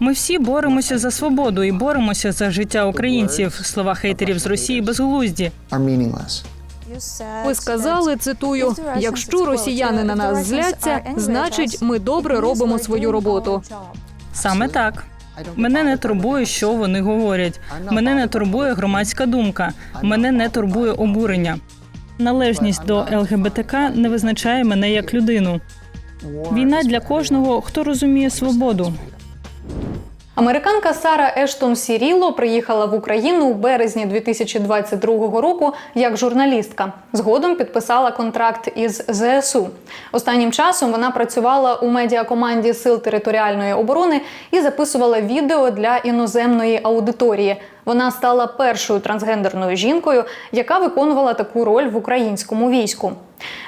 Ми всі боремося за свободу і боремося за життя українців. Слова хейтерів з Росії безглузді. Are meaningless. Ви сказали, цитую: якщо росіяни на нас зляться, значить ми добре робимо свою роботу. Саме так. Мене не турбує, що вони говорять. Мене не турбує громадська думка. Мене не турбує обурення. Належність до ЛГБТК не визначає мене як людину. Війна для кожного, хто розуміє свободу. Американка Сара Ештон Сіріло приїхала в Україну у березні 2022 року як журналістка. Згодом підписала контракт із ЗСУ. Останнім часом вона працювала у медіакоманді Сил територіальної оборони і записувала відео для іноземної аудиторії. Вона стала першою трансгендерною жінкою, яка виконувала таку роль в українському війську.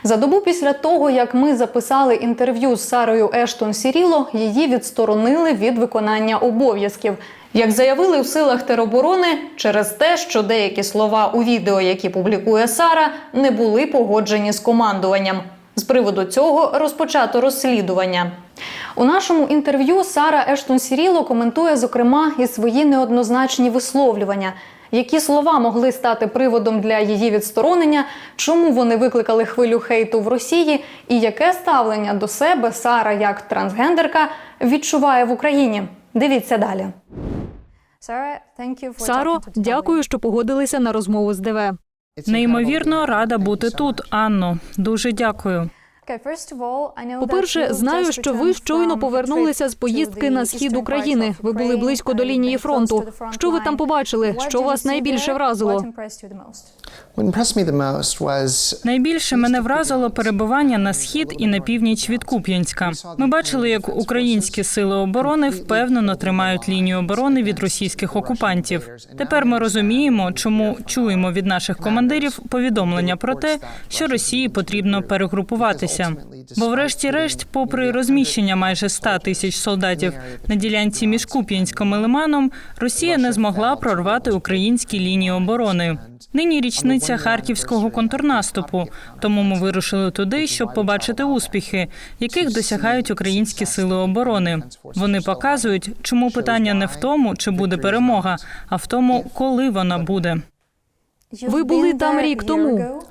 За добу після того, як ми записали інтерв'ю з Сарою Ештон Сіріло, її відсторонили від виконання обов'язків. Як заявили в силах тероборони, через те, що деякі слова у відео, які публікує Сара, не були погоджені з командуванням. З приводу цього розпочато розслідування. У нашому інтерв'ю Сара Ештон Сіріло коментує, зокрема, і свої неоднозначні висловлювання. Які слова могли стати приводом для її відсторонення, чому вони викликали хвилю хейту в Росії, і яке ставлення до себе Сара як трансгендерка відчуває в Україні? Дивіться далі. Саро, дякую, що погодилися на розмову з ДВ. Неймовірно рада бути тут, Анно. Дуже дякую. По-перше, знаю, що ви щойно повернулися з поїздки на схід України. Ви були близько до лінії фронту. Що ви там побачили? Що вас найбільше вразило? Найбільше мене вразило перебування на схід і на північ від Куп'янська. Ми бачили, як українські сили оборони впевнено тримають лінію оборони від російських окупантів. Тепер ми розуміємо, чому чуємо від наших командирів повідомлення про те, що Росії потрібно перегрупуватися. Бо, врешті-решт, попри розміщення майже 100 тисяч солдатів на ділянці між Куп'янськом і Лиманом, Росія не змогла прорвати українські лінії оборони. Нині річниця харківського контрнаступу, тому ми вирушили туди, щоб побачити успіхи, яких досягають українські сили оборони. Вони показують, чому питання не в тому, чи буде перемога, а в тому, коли вона буде. Ви були там рік тому.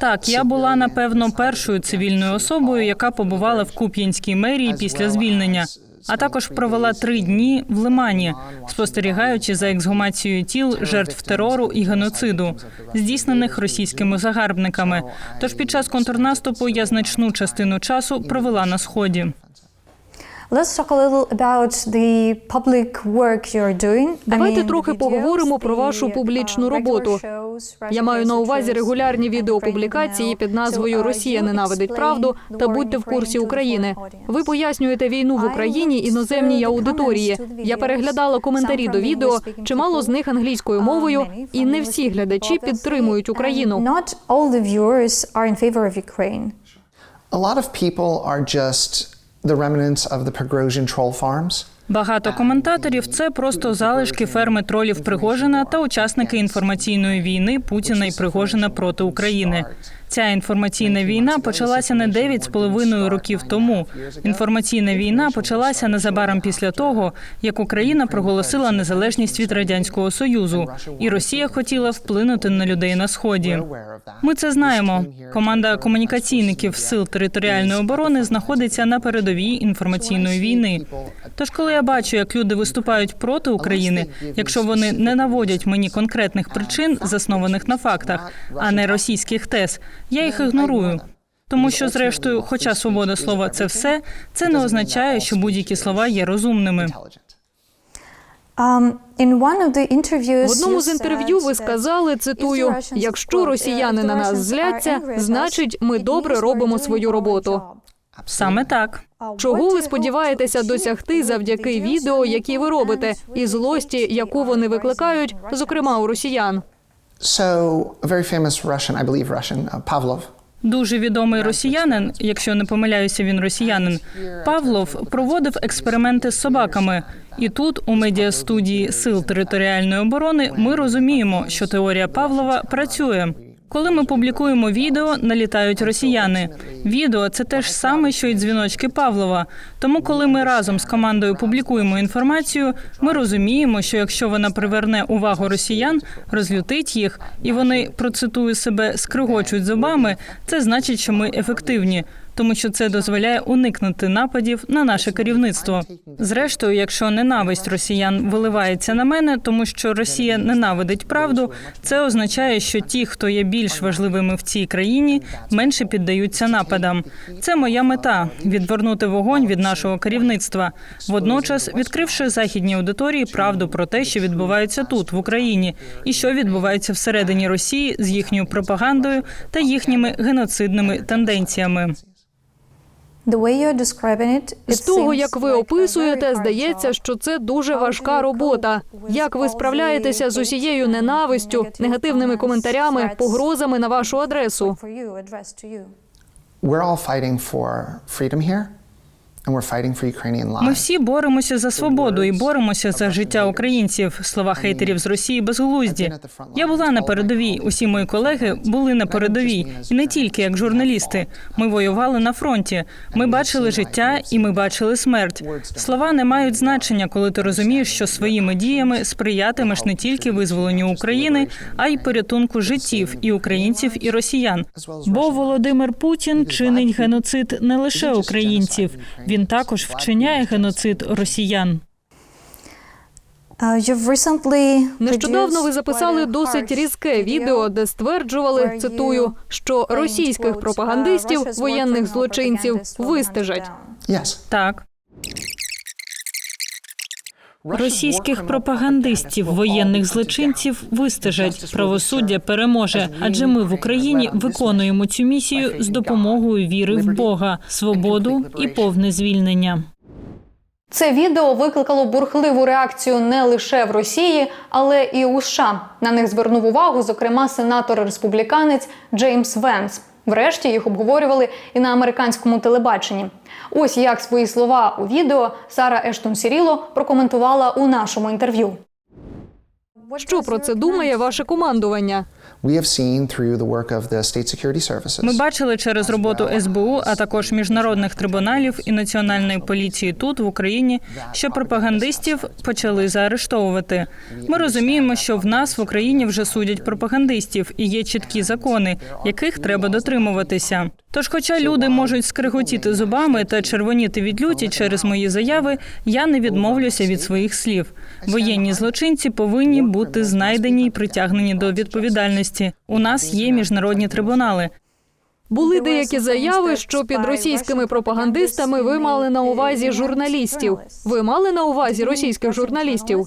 Так, я була напевно першою цивільною особою, яка побувала в Куп'янській мерії після звільнення. А також провела три дні в Лимані, спостерігаючи за ексгумацією тіл жертв терору і геноциду, здійснених російськими загарбниками. Тож під час контрнаступу я значну частину часу провела на сході. Let's talk a little about the public work you're doing. Давайте трохи поговоримо про вашу публічну роботу. Я маю на увазі регулярні відеопублікації під назвою Росія ненавидить правду та будьте в курсі України. Ви пояснюєте війну в Україні іноземній аудиторії. Я переглядала коментарі до відео, чимало з них англійською мовою, і не всі глядачі підтримують Україну. Not all the viewers are in favor of Ukraine. A lot of people are just the remnants of the Pogrosian troll farms. Багато коментаторів це просто залишки ферми тролів Пригожина та учасники інформаційної війни Путіна і Пригожина проти України. Ця інформаційна війна почалася не 9,5 років тому. Інформаційна війна почалася незабаром після того, як Україна проголосила незалежність від радянського союзу, і Росія хотіла вплинути на людей на сході. Ми це знаємо. Команда комунікаційників сил територіальної оборони знаходиться на передовій інформаційної війни. Тож, коли я бачу, як люди виступають проти України, якщо вони не наводять мені конкретних причин, заснованих на фактах, а не російських тез, я їх ігнорую. Тому що, зрештою, хоча свобода слова це все, це не означає, що будь-які слова є розумними. Um, В одному з інтерв'ю ви сказали, цитую: якщо росіяни на нас зляться, значить ми добре робимо свою роботу. Саме так. Чого ви сподіваєтеся досягти завдяки відео, які ви робите, і злості, яку вони викликають, зокрема у росіян? So, a very famous Russian, I believe Russian, uh, Pavlov, Дуже відомий росіянин, якщо не помиляюся, він росіянин. Павлов проводив експерименти з собаками. І тут, у медіастудії сил територіальної оборони, ми розуміємо, що теорія Павлова працює. Коли ми публікуємо відео, налітають росіяни. Відео це те ж саме, що й дзвіночки Павлова. Тому, коли ми разом з командою публікуємо інформацію, ми розуміємо, що якщо вона приверне увагу росіян, розлютить їх, і вони процитую себе скригочуть зубами, це значить, що ми ефективні. Тому що це дозволяє уникнути нападів на наше керівництво. Зрештою, якщо ненависть росіян виливається на мене, тому що Росія ненавидить правду, це означає, що ті, хто є більш важливими в цій країні, менше піддаються нападам. Це моя мета відвернути вогонь від нашого керівництва, водночас відкривши західній аудиторії правду про те, що відбувається тут, в Україні, і що відбувається всередині Росії з їхньою пропагандою та їхніми геноцидними тенденціями. The way you're describing it, it З того, як ви описуєте, здається, що це дуже важка робота. Як ви справляєтеся з the усією ненавистю, негативними коментарями, погрозами на вашу адресу? We're all fighting for freedom here, Ми всі боремося за свободу і боремося за життя українців. Слова хейтерів з Росії безглузді. Я була на передовій. Усі мої колеги були на передовій, і не тільки як журналісти. Ми воювали на фронті. Ми бачили життя і ми бачили смерть. Слова не мають значення, коли ти розумієш, що своїми діями сприятимеш не тільки визволенню України, а й порятунку життів і українців, і росіян. Бо Володимир Путін чинить геноцид не лише українців, він також вчиняє геноцид росіян. Нещодавно ви записали досить різке відео, де стверджували, цитую, що російських пропагандистів, uh, воєнних злочинців вистежать. Так. Російських пропагандистів, воєнних злочинців вистежать. Правосуддя переможе, адже ми в Україні виконуємо цю місію з допомогою віри в Бога, свободу і повне звільнення. Це відео викликало бурхливу реакцію не лише в Росії, але і у США. На них звернув увагу, зокрема, сенатор-республіканець Джеймс Венс. Врешті їх обговорювали і на американському телебаченні. Ось як свої слова у відео Сара Ештон Сіріло прокоментувала у нашому інтерв'ю. Що про це думає ваше командування? Ми бачили через роботу СБУ, а також міжнародних трибуналів і національної поліції тут в Україні, що пропагандистів почали заарештовувати. Ми розуміємо, що в нас в Україні вже судять пропагандистів і є чіткі закони, яких треба дотримуватися. Тож, хоча люди можуть скриготіти зубами та червоніти від люті через мої заяви, я не відмовлюся від своїх слів. Воєнні злочинці повинні бути знайдені і притягнені до відповідальності. У нас є міжнародні трибунали. Були деякі заяви, що під російськими пропагандистами ви мали на увазі журналістів. Ви мали на увазі російських журналістів?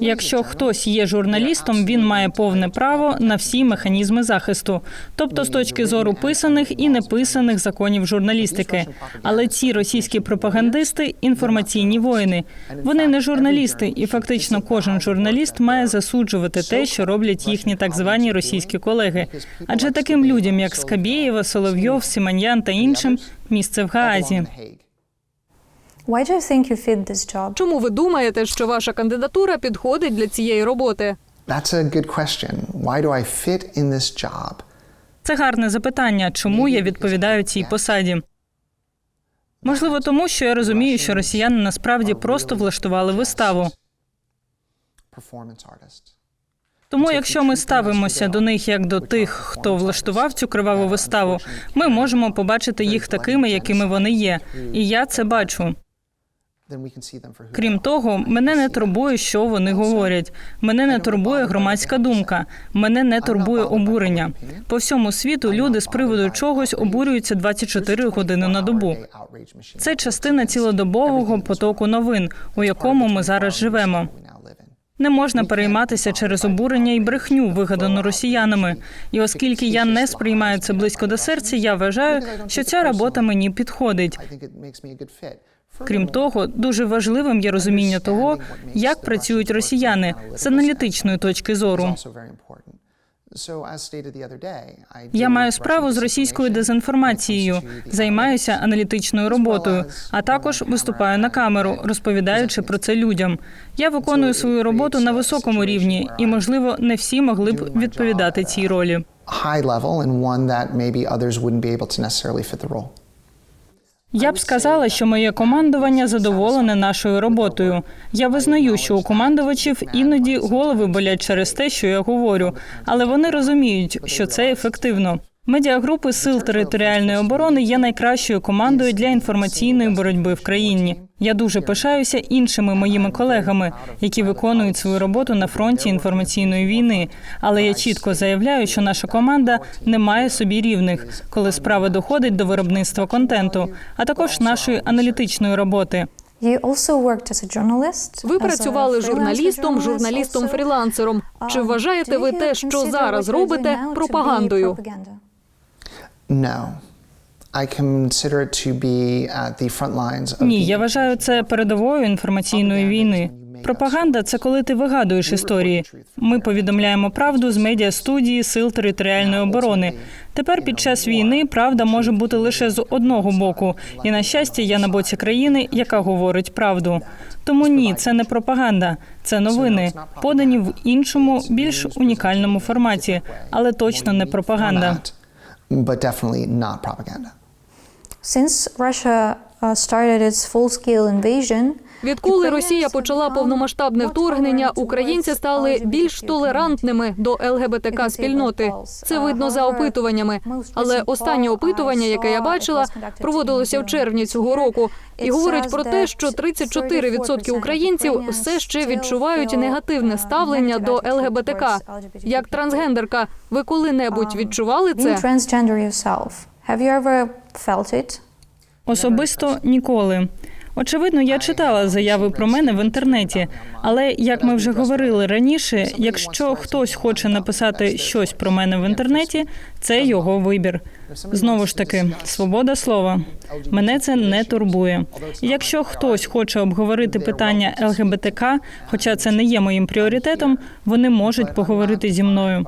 Якщо хтось є журналістом, він має повне право на всі механізми захисту, тобто з точки зору писаних і неписаних законів журналістики. Але ці російські пропагандисти інформаційні воїни. Вони не журналісти, і фактично кожен журналіст має засуджувати те, що роблять їхні так звані російські колеги. Адже таким людям, як Скабєєва, Соловйов, Симоньян та іншим, місце в Гаазі. Why do you think you fit this job? Чому ви думаєте, що ваша кандидатура підходить для цієї роботи? That's a good question. Why do I fit in this job? Це гарне запитання, чому я відповідаю цій посаді. Можливо, тому що я розумію, що росіяни насправді просто влаштували виставу. Тому, якщо ми ставимося до них як до тих, хто влаштував цю криваву виставу, ми можемо побачити їх такими, якими вони є. І я це бачу. Крім того, мене не турбує, що вони говорять. Мене не турбує громадська думка. Мене не турбує обурення. По всьому світу люди з приводу чогось обурюються 24 години на добу. Це частина цілодобового потоку новин, у якому ми зараз живемо. Не можна перейматися через обурення і брехню, вигадану росіянами. І оскільки я не сприймаю це близько до серця, я вважаю, що ця робота мені підходить. Крім того, дуже важливим є розуміння того, як працюють росіяни з аналітичної точки зору. Я маю справу з російською дезінформацією, займаюся аналітичною роботою, а також виступаю на камеру, розповідаючи про це людям. Я виконую свою роботу на високому рівні, і можливо, не всі могли б відповідати цій ролі. high level and one that maybe others wouldn't. Я б сказала, що моє командування задоволене нашою роботою. Я визнаю, що у командувачів іноді голови болять через те, що я говорю, але вони розуміють, що це ефективно. Медіагрупи сил територіальної оборони є найкращою командою для інформаційної боротьби в країні. Я дуже пишаюся іншими моїми колегами, які виконують свою роботу на фронті інформаційної війни. Але я чітко заявляю, що наша команда не має собі рівних, коли справа доходить до виробництва контенту, а також нашої аналітичної роботи. Ви працювали журналістом, журналістом also. фрілансером. Чи Um, вважаєте ви те, що зараз робите, пропагандою? No. I consider it to be at the front lines of Ні, я вважаю це передовою інформаційної війни. Пропаганда це коли ти вигадуєш історії. Ми повідомляємо правду з медіастудії сил територіальної оборони. Тепер під час війни правда може бути лише з одного боку, і на щастя, я на боці країни, яка говорить правду. Тому ні, це не пропаганда, це новини, подані в іншому, більш унікальному форматі, але точно не пропаганда. But definitely not propaganda. Since Russia uh, started its full-scale invasion, Відколи Росія почала повномасштабне вторгнення, українці стали більш толерантними до ЛГБТК спільноти. Це видно за опитуваннями. Але останнє опитування, яке я бачила, проводилося в червні цього року, і говорить про те, що 34% українців все ще відчувають негативне ставлення до ЛГБТК. Як трансгендерка, ви коли-небудь відчували це? Особисто ніколи. Очевидно, я читала заяви про мене в інтернеті, але як ми вже говорили раніше, якщо хтось хоче написати щось про мене в інтернеті, це його вибір. Знову ж таки, свобода слова. Мене це не турбує. Якщо хтось хоче обговорити питання ЛГБТК, хоча це не є моїм пріоритетом, вони можуть поговорити зі мною.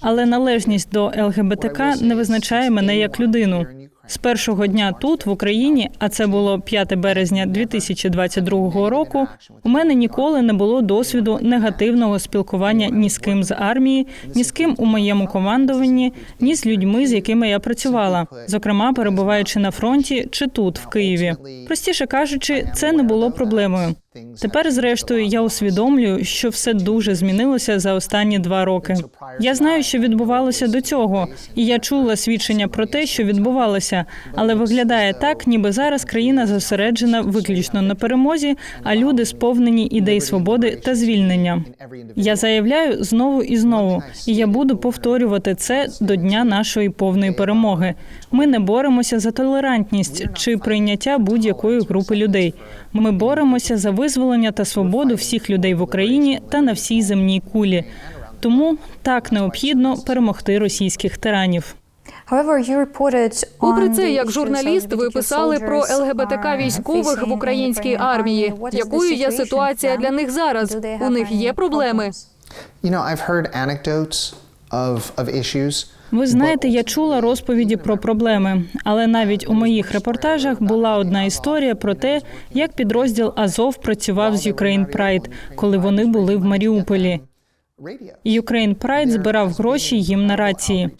Але належність до ЛГБТК не визначає мене як людину. З першого дня тут, в Україні, а це було 5 березня 2022 року. У мене ніколи не було досвіду негативного спілкування ні з ким з армії, ні з ким у моєму командуванні, ні з людьми, з якими я працювала, зокрема перебуваючи на фронті чи тут, в Києві. Простіше кажучи, це не було проблемою. Тепер, зрештою, я усвідомлюю, що все дуже змінилося за останні два роки. Я знаю, що відбувалося до цього, і я чула свідчення про те, що відбувалося, але виглядає так, ніби зараз країна зосереджена виключно на перемозі, а люди сповнені ідей свободи та звільнення. Я заявляю знову і знову, і я буду повторювати це до дня нашої повної перемоги. Ми не боремося за толерантність чи прийняття будь-якої групи людей. Ми боремося за визволення та свободу всіх людей в Україні та на всій земній кулі. Тому так необхідно перемогти російських тиранів. Попри це, як журналіст, ви писали про ЛГБТК військових в українській армії. Якою є ситуація для них зараз? У них є проблеми. Ви знаєте, я чула розповіді про проблеми, але навіть у моїх репортажах була одна історія про те, як підрозділ Азов працював з Ukraine Pride, коли вони були в Маріуполі. Ukraine Pride збирав гроші їм на рації.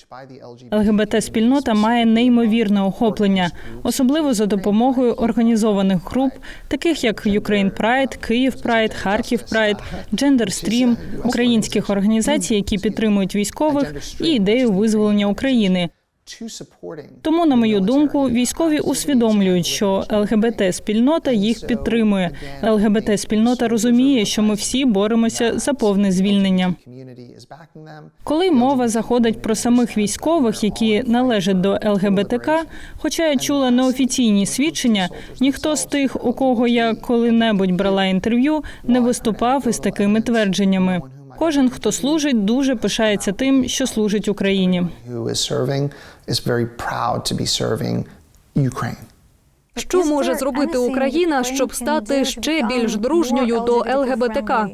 ЛГБТ-спільнота має неймовірне охоплення, особливо за допомогою організованих груп, таких як Ukraine Pride, Київ Pride, Харків Pride, Gender Stream, українських організацій, які підтримують військових і ідею визволення України. Тому, на мою думку, військові усвідомлюють, що ЛГБТ-спільнота їх підтримує. ЛГБТ-спільнота розуміє, що ми всі боремося за повне звільнення. Коли мова заходить про самих військових, які належать до ЛГБТК, хоча я чула неофіційні свідчення, ніхто з тих, у кого я коли-небудь брала інтерв'ю, не виступав із такими твердженнями. Кожен, хто служить, дуже пишається тим, що служить Україні. Що може зробити Україна, щоб стати ще більш дружньою до ЛГБТК?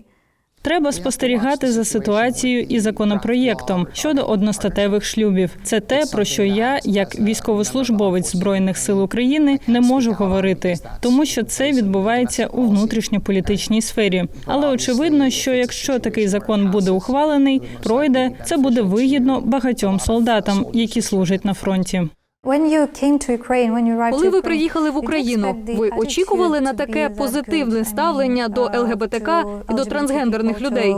Треба спостерігати за ситуацією і законопроєктом щодо одностатевих шлюбів. Це те, про що я, як військовослужбовець збройних сил України, не можу говорити, тому що це відбувається у внутрішньополітичній сфері. Але очевидно, що якщо такий закон буде ухвалений, пройде це буде вигідно багатьом солдатам, які служать на фронті. When you came to Ukraine, when you arrived Коли ви приїхали в Україну, ви очікували на таке позитивне ставлення до uh, ЛГБТК і до трансгендерних людей?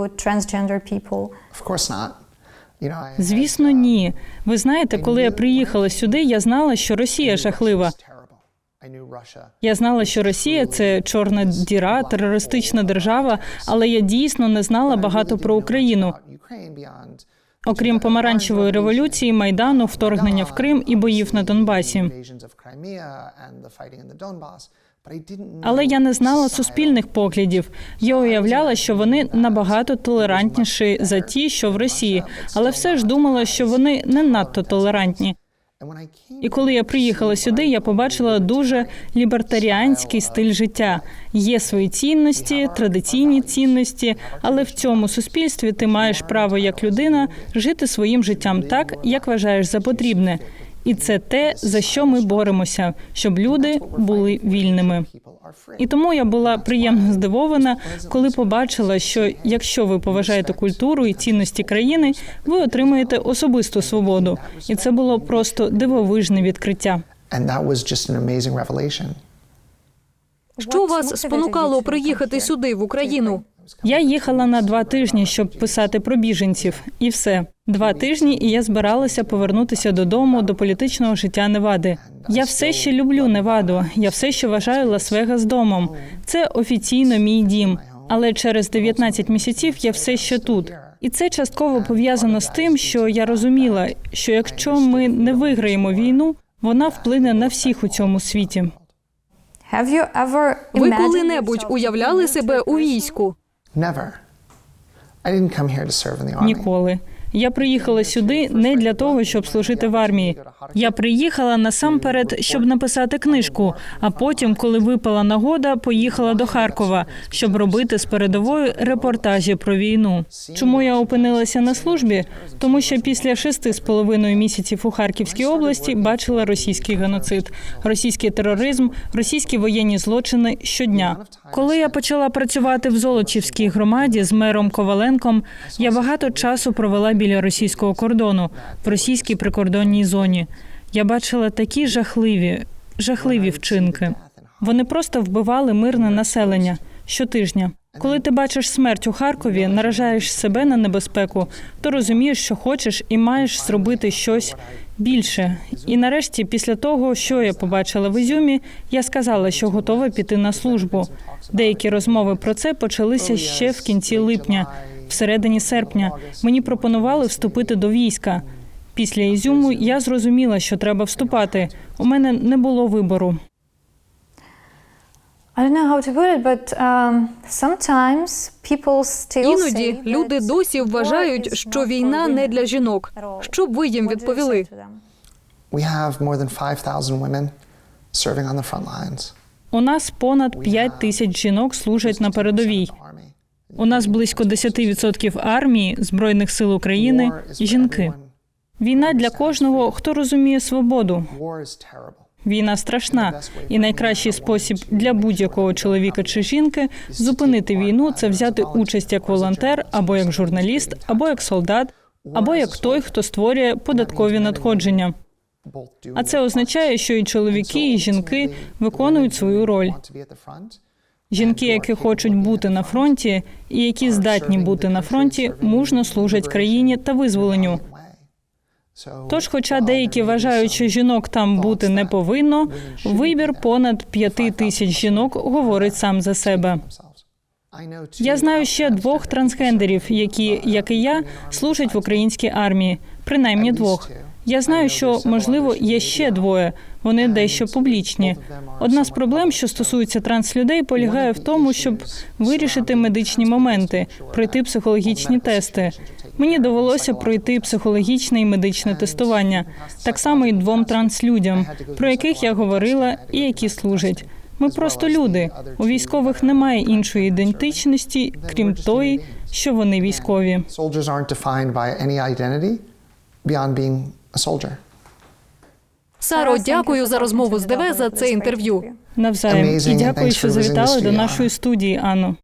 Звісно, ні. Ви знаєте, коли я приїхала сюди, я знала, що Росія жахлива. Я знала, що Росія це чорна діра, терористична держава, але я дійсно не знала багато про Україну. Окрім помаранчевої революції, майдану, вторгнення в Крим і боїв на Донбасі. Але я не знала суспільних поглядів. Я уявляла, що вони набагато толерантніші за ті, що в Росії, але все ж думала, що вони не надто толерантні. І коли я приїхала сюди, я побачила дуже лібертаріанський стиль життя. Є свої цінності, традиційні цінності, але в цьому суспільстві ти маєш право як людина жити своїм життям так, як вважаєш за потрібне. І це те, за що ми боремося, щоб люди були вільними. І тому я була приємно здивована, коли побачила, що якщо ви поважаєте культуру і цінності країни, ви отримаєте особисту свободу. І це було просто дивовижне відкриття. Що вас спонукало приїхати сюди, в Україну? Я їхала на два тижні, щоб писати про біженців, і все. Два тижні, і я збиралася повернутися додому до політичного життя Невади. Я все ще люблю Неваду. Я все ще вважаю Лас-Вегас домом. Це офіційно мій дім. Але через 19 місяців я все ще тут. І це частково пов'язано з тим, що я розуміла, що якщо ми не виграємо війну, вона вплине на всіх у цьому світі. Ви коли-небудь уявляли себе у війську? Ніколи. Я приїхала сюди не для того, щоб служити в армії. Я приїхала насамперед, щоб написати книжку. А потім, коли випала нагода, поїхала до Харкова, щоб робити з передової репортажі про війну. Чому я опинилася на службі? Тому що після шести з половиною місяців у Харківській області бачила російський геноцид, російський тероризм, російські воєнні злочини щодня. Коли я почала працювати в Золочівській громаді з мером Коваленком, я багато часу провела біля російського кордону в російській прикордонній зоні. Я бачила такі жахливі, жахливі вчинки. Вони просто вбивали мирне населення щотижня. Коли ти бачиш смерть у Харкові, наражаєш себе на небезпеку, то розумієш, що хочеш і маєш зробити щось більше. І нарешті, після того, що я побачила в Ізюмі, я сказала, що готова піти на службу. Деякі розмови про це почалися ще в кінці липня, всередині серпня. Мені пропонували вступити до війська. Після Ізюму я зрозуміла, що треба вступати. У мене не було вибору. Um, Іноді люди досі вважають, що війна не для жінок. Що б ви їм відповіли? say to them? We have more than 5,000 women serving on the front lines. У нас понад 5 тисяч жінок служать на передовій. У нас близько 10% армії збройних сил України жінки. Війна для кожного, хто розуміє свободу. Війна страшна, і найкращий спосіб для будь-якого чоловіка чи жінки зупинити війну це взяти участь як волонтер, або як журналіст, або як солдат, або як той, хто створює податкові надходження. А це означає, що і чоловіки, і жінки виконують свою роль. Жінки, які хочуть бути на фронті, і які здатні бути на фронті, мужно служать країні та визволенню. Тож, хоча деякі вважають, що жінок там бути не повинно, вибір понад п'яти тисяч жінок говорить сам за себе. Я знаю ще двох трансгендерів, які, як і я, служать в українській армії, принаймні двох. Я знаю, що можливо є ще двоє. Вони дещо публічні. Одна з проблем, що стосується транслюдей, полягає в тому, щоб вирішити медичні моменти, пройти психологічні тести. Мені довелося пройти психологічне і медичне тестування, так само і двом транслюдям, про яких я говорила і які служать. Ми просто люди. У військових немає іншої ідентичності, крім тої, що вони військові. A soldier. Саро, дякую за розмову з ДВ за це інтерв'ю. Навзаєм і дякую, що завітали до studio. нашої студії, Анно.